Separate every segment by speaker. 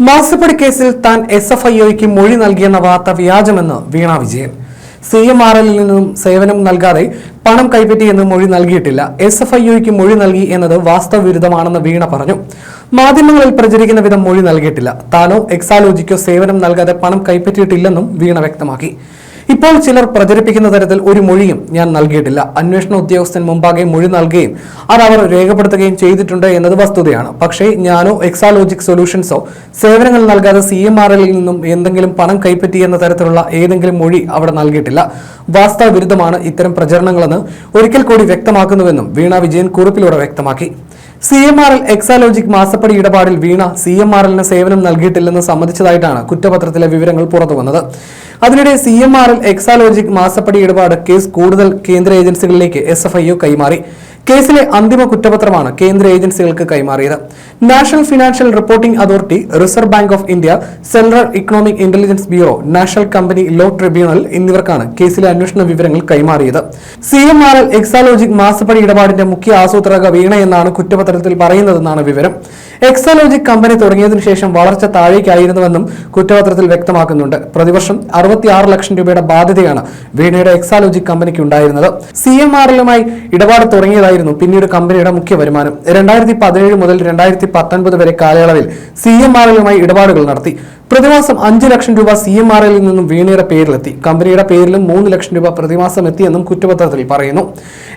Speaker 1: മാസപ്പടി കേസിൽ താൻ എസ് എഫ് ഐ ഒയ്ക്ക് മൊഴി നൽകിയെന്ന വാർത്ത വ്യാജമെന്ന് Veena Vijayan. C M R എല്ലിൽ നിന്നും സേവനം നൽകാതെ പണം കൈപ്പറ്റിയെന്ന് മൊഴി നൽകിയിട്ടില്ല. എസ് എഫ് ഐ ഒയ്ക്ക് മൊഴി നൽകി എന്നത് വാസ്തവവിരുദ്ധമാണെന്ന് വീണ പറഞ്ഞു. മാധ്യമങ്ങളിൽ പ്രചരിക്കുന്ന വിധം മൊഴി നൽകിയിട്ടില്ല. താനോ എക്സാലോജിക്കോ സേവനം നൽകാതെ പണം കൈപ്പറ്റിയിട്ടില്ലെന്നും വീണ വ്യക്തമാക്കി. ഇപ്പോൾ ചിലർ പ്രചരിപ്പിക്കുന്ന തരത്തിൽ ഒരു മൊഴിയും ഞാൻ നൽകിയിട്ടില്ല. അന്വേഷണ ഉദ്യോഗസ്ഥൻ മുമ്പാകെ മൊഴി നൽകുകയും അത് അവർ രേഖപ്പെടുത്തുകയും ചെയ്തിട്ടുണ്ട് എന്നത് വസ്തുതയാണ്. പക്ഷേ ഞാനോ എക്സാലോജിക് സൊല്യൂഷൻസോ സേവനങ്ങൾ നൽകാതെ സി എം ആർ എല്ലിൽ നിന്നും എന്തെങ്കിലും പണം കൈപ്പറ്റി എന്ന തരത്തിലുള്ള ഏതെങ്കിലും മൊഴി അവിടെ നൽകിയിട്ടില്ല. വാസ്തവ വിരുദ്ധമാണ് ഇത്തരം പ്രചരണങ്ങളെന്ന് ഒരിക്കൽ കൂടി വ്യക്തമാക്കുന്നുവെന്നും വീണ വിജയൻ കുറിപ്പിലൂടെ വ്യക്തമാക്കി. C M R L Exalogic മാസപ്പടി ഇടപാടിൽ വീണ സി എം ആർ എല്ലിന് സേവനം നൽകിയിട്ടില്ലെന്ന് സമ്മതിച്ചതായിട്ടാണ് കുറ്റപത്രത്തിലെ വിവരങ്ങൾ പുറത്തുവന്നത്. അതിനിടെ C M R L Exalogic മാസപ്പടി ഇടപാട് കേസ് കൂടുതൽ കേന്ദ്ര ഏജൻസികളിലേക്ക് എസ് എഫ് ഐ കൈമാറി. കേസിലെ അന്തിമ കുറ്റപത്രമാണ് കേന്ദ്ര ഏജൻസികൾക്ക് കൈമാറിയത്. National financial reporting authority reserve bank of India central economic intelligence bureau national company law tribunal എന്നിവർക്കാണ് കേസിലെ അന്വേഷണ വിവരങ്ങൾ കൈമാറിയത്. C M R L Exalogic മാസപ്പടി ഇടപാടിന്റെ മുഖ്യ ആസൂത്രക വീണ എന്നാണ് കുറ്റപത്രത്തിൽ പറയുന്നതെന്നാണ് വിവരം. എക്സാലോജിക് കമ്പനി തുടങ്ങിയതിനു ശേഷം വളർച്ച താഴേക്കായിരുന്നുവെന്നും കുറ്റപത്രത്തിൽ വ്യക്തമാക്കുന്നുണ്ട്. പ്രതിവർഷം അറുപത്തിയാറ് ലക്ഷം രൂപയുടെ ബാധ്യതയാണ് വീണയുടെ എക്സാലോജിക് കമ്പനിക്ക് ഉണ്ടായിരുന്നത് സി എം ആർ എല്ലുമായി ഇടപാട് തുടങ്ങിയതായിരുന്നു പിന്നീട് കമ്പനിയുടെ മുഖ്യ വരുമാനം. രണ്ടായിരത്തി പതിനേഴ് മുതൽ രണ്ടായിരത്തി പത്തൊൻപത് വരെ കാലയളവിൽ സി എം ആർ എല്ലുമായി ഇടപാടുകൾ നടത്തി. പ്രതിമാസം അഞ്ച് ലക്ഷം രൂപ സി എം ആർ എല്ലിൽ നിന്നും വീണയുടെ പേരിലെത്തി. കമ്പനിയുടെ പേരിലും മൂന്ന് ലക്ഷം രൂപ പ്രതിമാസം എത്തിയെന്നും കുറ്റപത്രത്തിൽ പറയുന്നു.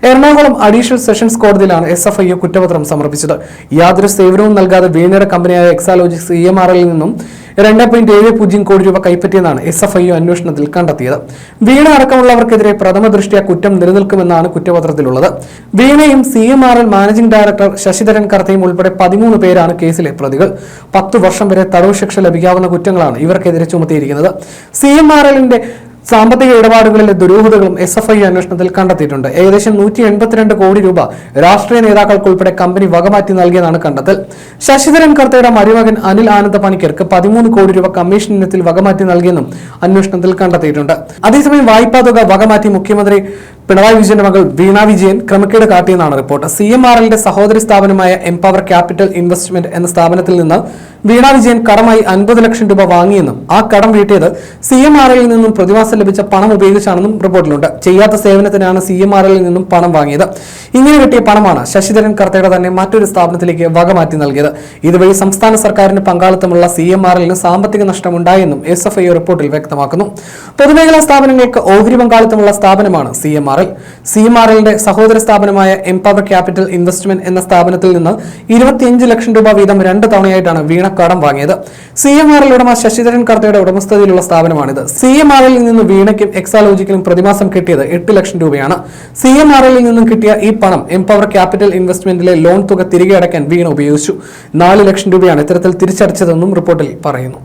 Speaker 1: എറണാകുളം അഡീഷണൽ സെഷൻസ് കോടതിയിലാണ് എസ് എഫ് ഐ കുറ്റപത്രം സമർപ്പിച്ചത്. യാതൊരു സേവനവും നൽകാതെ വീണയുടെ കമ്പനിയായ Exalogics E M R L നിന്നും രണ്ട് പോയിന്റ് ഏഴ് പൂജ്യം കോടി രൂപ കൈപ്പറ്റിയെന്നാണ് എസ് എഫ് ഐ അന്വേഷണത്തിൽ കണ്ടെത്തിയത്. വീണ അടക്കമുള്ളവർക്കെതിരെ പ്രഥമ ദൃഷ്ടിയ കുറ്റം നിലനിൽക്കുമെന്നാണ് കുറ്റപത്രത്തിലുള്ളത്. വീണയും C M R L managing director Sasidharan കർത്തയും ഉൾപ്പെടെ പതിമൂന്ന് പേരാണ് കേസിലെ പ്രതികൾ. പത്തു വർഷം വരെ തടവ് ശിക്ഷ ലഭിക്കാവുന്ന കുറ്റങ്ങളാണ് ഇവർക്കെതിരെ ചുമത്തിയിരിക്കുന്നത്. സി എം ആർ എല്ലിന്റെ സാമ്പത്തിക ഇടപാടുകളിലെ ദുരൂഹതകളും എസ് എഫ് ഐ അന്വേഷണത്തിൽ കണ്ടെത്തിയിട്ടുണ്ട്. ഏകദേശം നൂറ്റി എൺപത്തിരണ്ട് കോടി രൂപ രാഷ്ട്രീയ നേതാക്കൾക്കുൾപ്പെടെ കമ്പനി വകമാറ്റി നൽകിയതാണ് കണ്ടെത്തൽ. ശശിധരൻ കർത്തയുടെ മരുമകൻ അനിൽ ആനന്ദ പണിക്കർക്ക് പതിമൂന്ന് കോടി രൂപ കമ്മീഷൻ ഇനത്തിൽ വകമാറ്റി നൽകിയെന്നും അന്വേഷണത്തിൽ കണ്ടെത്തിയിട്ടുണ്ട്. അതേസമയം വായ്പാ തുക വകമാറ്റി മുഖ്യമന്ത്രി പിണറായി വിജയന്റെ മകൾ വീണ വിജയൻ ക്രമക്കേട് കാട്ടിയെന്നാണ് റിപ്പോർട്ട്. സി എം ആർ എല്ലിന്റെ സഹോദരി സ്ഥാപനമായ എംപവർ ക്യാപിറ്റൽ ഇൻവെസ്റ്റ്മെന്റ് എന്ന സ്ഥാപനത്തിൽ നിന്ന് വീണ വിജയൻ കടമായി അൻപത് ലക്ഷം രൂപ വാങ്ങിയെന്നും ആ കടം വീട്ടിയത് സി എം ആർ എല്ലിൽ നിന്നും പ്രതിമാസം ലഭിച്ച പണം ഉപയോഗിച്ചാണെന്നും റിപ്പോർട്ടിലുണ്ട്. ചെയ്യാത്ത സേവനത്തിനാണ് സി എം ആർ എല്ലിൽ നിന്നും പണം വാങ്ങിയത്. ഇങ്ങനെ കിട്ടിയ പണമാണ് ശശിധരൻ കർത്തയുടെ തന്നെ മറ്റൊരു സ്ഥാപനത്തിലേക്ക് വകമാറ്റി നൽകിയത്. ഇതുവഴി സംസ്ഥാന സർക്കാരിന് പങ്കാളിത്തമുള്ള സി എം ആർ എല്ലിന് സാമ്പത്തിക നഷ്ടമുണ്ടായെന്നും എസ് എഫ് ഐ റിപ്പോർട്ടിൽ വ്യക്തമാക്കുന്നു. പൊതുമേഖലാ സ്ഥാപനങ്ങൾക്ക് ഓഹരി പങ്കാളിത്തമുള്ള സ്ഥാപനമാണ് C M R L C M R എല്ലിന്റെ സഹോദര സ്ഥാപനമായ എംപവർ ക്യാപിറ്റൽ ഇൻവെസ്റ്റ്മെന്റ് എന്ന സ്ഥാപനത്തിൽ നിന്ന് ഇരുപത്തിയഞ്ച് ലക്ഷം രൂപ വീതം രണ്ട് തവണയായിട്ടാണ് വീണ വാങ്ങിയത്. സി എം ഉടമ ശശിധരൻ കർത്തയുടെ ഉടമസ്ഥതയിലുള്ള സ്ഥാപനമാണിത്. സി എം നിന്ന് വീണയ്ക്കും എക്സാലോജിക്കലും പ്രതിമാസം കിട്ടിയത് എട്ട് ലക്ഷം രൂപയാണ്. സി എം നിന്നും കിട്ടിയ ഈ പണം എംപവർ ക്യാപിറ്റൽ ഇൻവെസ്റ്റ്മെന്റിലെ ലോൺ തുക തിരികെ അടയ്ക്കാൻ വീണ ഉപയോഗിച്ചു. നാല് ലക്ഷം രൂപയാണ് ഇത്തരത്തിൽ തിരിച്ചടച്ചതെന്നും റിപ്പോർട്ടിൽ പറയുന്നു.